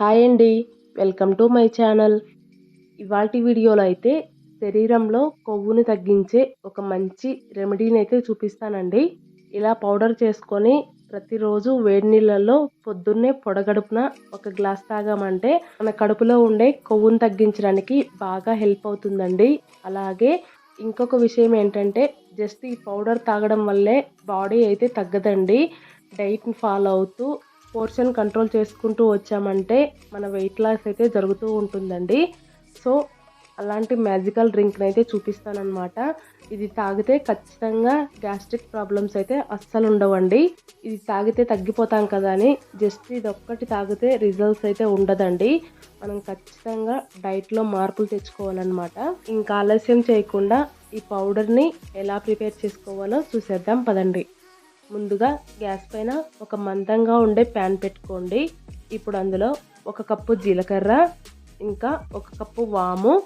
Hi అండి. Welcome to my channel. ఇవాల్టి వీడియోలో అయితే శరీరంలో కొవ్వుని తగ్గించే ఒక మంచి రెమెడీని అయితే చూపిస్తానండి. ఇలా పౌడర్ చేసుకొని ప్రతిరోజు వేడి నీళ్ళల్లో పొద్దున్నే పొడగడుపున ఒక గ్లాస్ తాగామంటే మన కడుపులో ఉండే కొవ్వును తగ్గించడానికి బాగా హెల్ప్ అవుతుందండి. అలాగే ఇంకొక విషయం ఏంటంటే జస్ట్ ఈ పౌడర్ తాగడం వల్లే బాడీ అయితే తగ్గదండి. డైట్ని ఫాలో అవుతూ పోర్షన్ కంట్రోల్ చేసుకుంటూ వచ్చామంటే మన వెయిట్ లాస్ అయితే జరుగుతూ ఉంటుందండి. సో అలాంటి మ్యాజికల్ డ్రింక్ని అయితే చూపిస్తానమాట ఇది తాగితే ఖచ్చితంగా గ్యాస్ట్రిక్ ప్రాబ్లమ్స్ అయితే అస్సలు ఉండవండి. ఇది తాగితే తగ్గిపోతాం కదా అని జస్ట్ ఇది ఒక్కటి తాగితే రిజల్ట్స్ అయితే ఉండదండి. మనం ఖచ్చితంగా డైట్లో మార్పులు తెచ్చుకోవాలన్నమాట. ఇంకా ఆలస్యం చేయకుండా ఈ పౌడర్ని ఎలా ప్రిపేర్ చేసుకోవాలో చూసేద్దాం పదండి. ముందుగా గ్యాస్ పైన ఒక మందంగా ఉండే ప్యాన్ పెట్టుకోండి. ఇప్పుడు అందులో ఒక కప్పు జీలకర్ర ఇంకా ఒక కప్పు వాము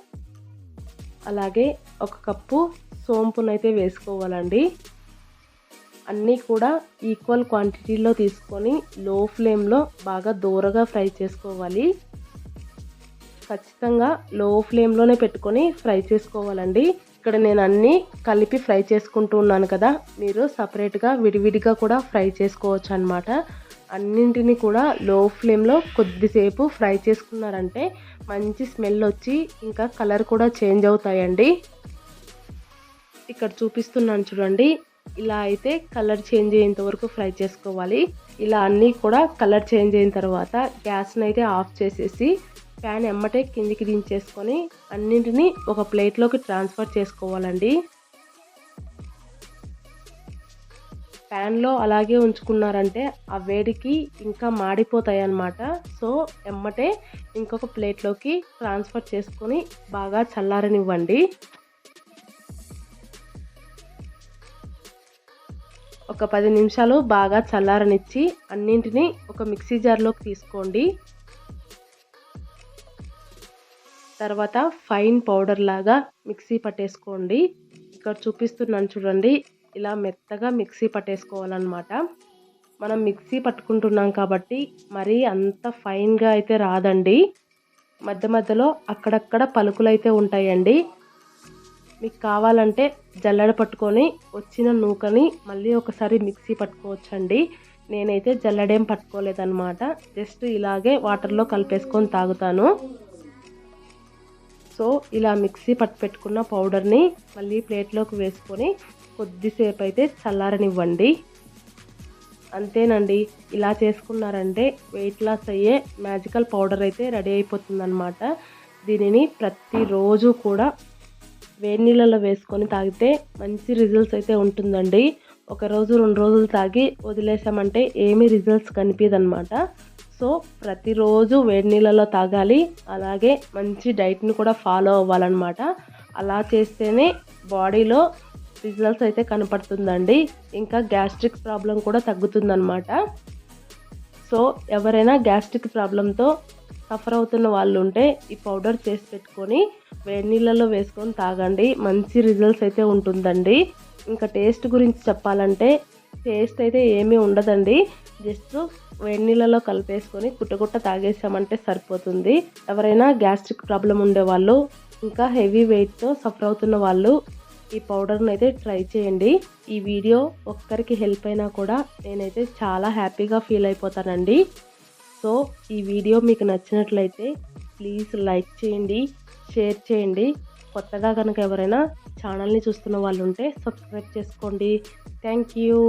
అలాగే ఒక కప్పు సోంపునైతే వేసుకోవాలండి. అన్నీ కూడా ఈక్వల్ క్వాంటిటీలో తీసుకొని లో ఫ్లేమ్లో బాగా దూరగా ఫ్రై చేసుకోవాలి. ఖచ్చితంగా లో ఫ్లేమ్లోనే పెట్టుకొని ఫ్రై చేసుకోవాలండి. ఇక్కడ నేను అన్నీ కలిపి ఫ్రై చేసుకుంటూ ఉన్నాను కదా. మీరు సపరేట్గా విడివిడిగా కూడా ఫ్రై చేసుకోవచ్చు అనమాట అన్నింటినీ కూడా లో ఫ్లేమ్లో కొద్దిసేపు ఫ్రై చేసుకున్నారంటే మంచి స్మెల్ వచ్చి ఇంకా కలర్ కూడా చేంజ్ అవుతాయండి. ఇక్కడ చూపిస్తున్నాను చూడండి. ఇలా అయితే కలర్ చేంజ్ అయ్యేంత వరకు ఫ్రై చేసుకోవాలి. ఇలా అన్నీ కూడా కలర్ చేంజ్ అయిన తర్వాత గ్యాస్ని అయితే ఆఫ్ చేసేసి ప్యాన్ ఎమ్మటే కిందికి దించేసుకొని అన్నింటినీ ఒక ప్లేట్లోకి ట్రాన్స్ఫర్ చేసుకోవాలండి. ప్యాన్లో అలాగే ఉంచుకున్నారంటే ఆ వేడికి ఇంకా మాడిపోతాయి అన్నమాట సో ఎమ్మటే ఇంకొక ప్లేట్లోకి ట్రాన్స్ఫర్ చేసుకొని బాగా చల్లారనివ్వండి. ఒక పది నిమిషాలు బాగా చల్లారనిచ్చి అన్నింటినీ ఒక మిక్సీ జార్లోకి తీసుకోండి. తర్వాత ఫైన్ పౌడర్ లాగా మిక్సీ పట్టేసుకోండి. ఇక్కడ చూపిస్తున్నాను చూడండి ఇలా మెత్తగా మిక్సీ పట్టేసుకోవాలన్నమాట. మనం మిక్సీ పట్టుకుంటున్నాం కాబట్టి మరీ అంత ఫైన్గా అయితే రాదండి. మధ్య మధ్యలో అక్కడక్కడ పలుకులు అయితే ఉంటాయండి. మీకు కావాలంటే జల్లెడ పట్టుకొని వచ్చిన నూకని మళ్ళీ ఒకసారి మిక్సీ పట్టుకోవచ్చండి. నేనైతే జల్లడేం పట్టుకోలేదన్నమాట. జస్ట్ ఇలాగే వాటర్లో కలిపేసుకొని తాగుతాను. సో ఇలా మిక్సీ పట్టు పెట్టుకున్న పౌడర్ని మళ్ళీ ప్లేట్లోకి వేసుకొని కొద్దిసేపు అయితే చల్లారనివ్వండి. అంతేనండి ఇలా చేసుకున్నారంటే వెయిట్ లాస్ అయ్యే మ్యాజికల్ పౌడర్ అయితే రెడీ అయిపోతుందన్నమాట. దీనిని ప్రతిరోజు కూడా వేడి నీళ్ళలో వేసుకొని తాగితే మంచి రిజల్ట్స్ అయితే ఉంటుందండి. ఒక రోజు రెండు రోజులు తాగి వదిలేసామంటే ఏమీ రిజల్ట్స్ కనిపించదనమాట సో ప్రతిరోజు వేడి నీళ్ళలో తాగాలి. అలాగే మంచి డైట్ని కూడా ఫాలో అవ్వాలన్నమాట. అలా చేస్తేనే బాడీలో రిజల్ట్స్ అయితే కనపడుతుందండి. ఇంకా గ్యాస్ట్రిక్ ప్రాబ్లం కూడా తగ్గుతుందన్నమాట. సో ఎవరైనా గ్యాస్ట్రిక్ ప్రాబ్లంతో సఫర్ అవుతున్న వాళ్ళు ఉంటే ఈ పౌడర్ చేసి పెట్టుకొని వేడి నీళ్ళలో వేసుకొని తాగండి. మంచి రిజల్ట్స్ అయితే ఉంటుందండి. ఇంకా టేస్ట్ గురించి చెప్పాలంటే టేస్ట్ అయితే ఏమీ ఉండదండి. జస్ట్ వేడి నీళ్ళలో కలిపేసుకొని కుట్టకుట్ట తాగేసామంటే సరిపోతుంది. ఎవరైనా గ్యాస్ట్రిక్ ప్రాబ్లం ఉండేవాళ్ళు ఇంకా హెవీ వెయిట్తో సఫర్ అవుతున్న వాళ్ళు ఈ పౌడర్ని అయితే ట్రై చేయండి. ఈ వీడియో ఒక్కరికి హెల్ప్ అయినా కూడా నేనైతే చాలా హ్యాపీగా ఫీల్ అయిపోతానండి. సో ఈ వీడియో మీకు నచ్చినట్లయితే ప్లీజ్ లైక్ చేయండి షేర్ చేయండి. కొత్తగా కనుక ఎవరైనా ఛానల్ని చూస్తున్న వాళ్ళు ఉంటే సబ్స్క్రైబ్ చేసుకోండి. Thank you